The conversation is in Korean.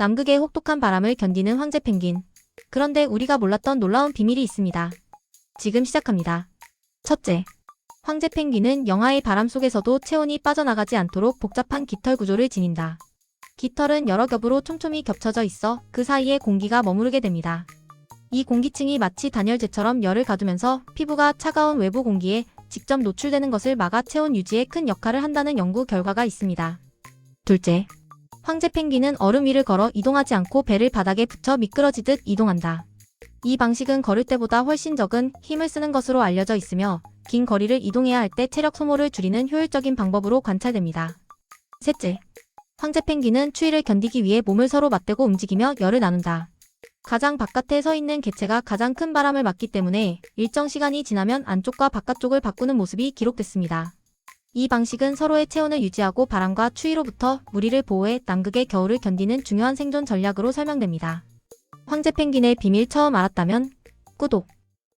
남극의 혹독한 바람을 견디는 황제 펭귄. 그런데 우리가 몰랐던 놀라운 비밀이 있습니다. 지금 시작합니다. 첫째. 황제 펭귄은 영하의 바람 속에서도 체온이 빠져나가지 않도록 복잡한 깃털 구조를 지닌다. 깃털은 여러 겹으로 촘촘히 겹쳐져 있어 그 사이에 공기가 머무르게 됩니다. 이 공기층이 마치 단열재처럼 열을 가두면서 피부가 차가운 외부 공기에 직접 노출되는 것을 막아 체온 유지에 큰 역할을 한다는 연구 결과가 있습니다. 둘째. 황제 펭귄은 얼음 위를 걸어 이동하지 않고 배를 바닥에 붙여 미끄러지듯 이동한다. 이 방식은 걸을 때보다 훨씬 적은 힘을 쓰는 것으로 알려져 있으며 긴 거리를 이동해야 할 때 체력 소모를 줄이는 효율적인 방법으로 관찰됩니다. 셋째. 황제 펭귄은 추위를 견디기 위해 몸을 서로 맞대고 움직이며 열을 나눈다. 가장 바깥에 서 있는 개체가 가장 큰 바람을 맞기 때문에 일정 시간이 지나면 안쪽과 바깥쪽을 바꾸는 모습이 기록됐습니다. 이 방식은 서로의 체온을 유지하고 바람과 추위로부터 무리를 보호해 남극의 겨울을 견디는 중요한 생존 전략으로 설명됩니다. 황제 펭귄의 비밀 처음 알았다면 구독,